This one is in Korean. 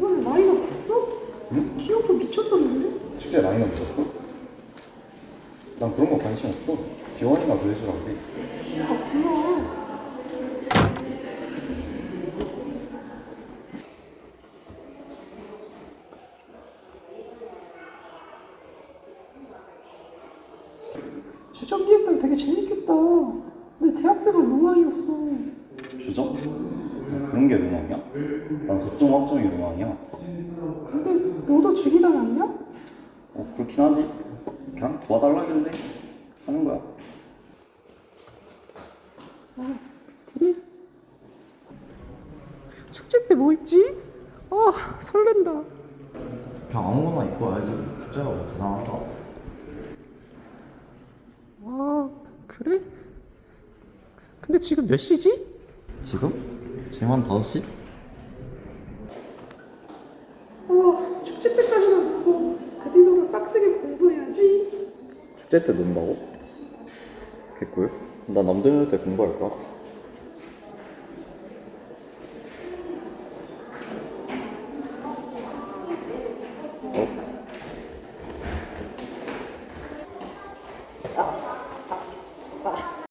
봤어? 응? 기억도 미쳤던데? 축제 많이 넘쳤어? 난 그런 거 관심 없어. 지원이나 더 해주라고 해. 아 몰라 주전기획단 되게 재밌겠다 근데 대학생은 로망이었어 주정? 그런 게 로망이야? 난 서점 확정이 로망이야. 근데 너도 주기단 아니야? 어, 그렇긴 하지. 그냥 도와달라길래 하는 거야. 아 그래? 축제 때 뭐 입지? 아 설렌다 그냥 아무거나 입고 와야지. 축제가 뭐 대단하다. 아 그래? 근데 지금 몇 시지? 지금? 지금 한 5시? 아 축제 때까지만 보고 그 뒤로는 빡세게 공부해야지 축제 때 논다고? 개꿀. 나 남들 놀때 공부할까? 어?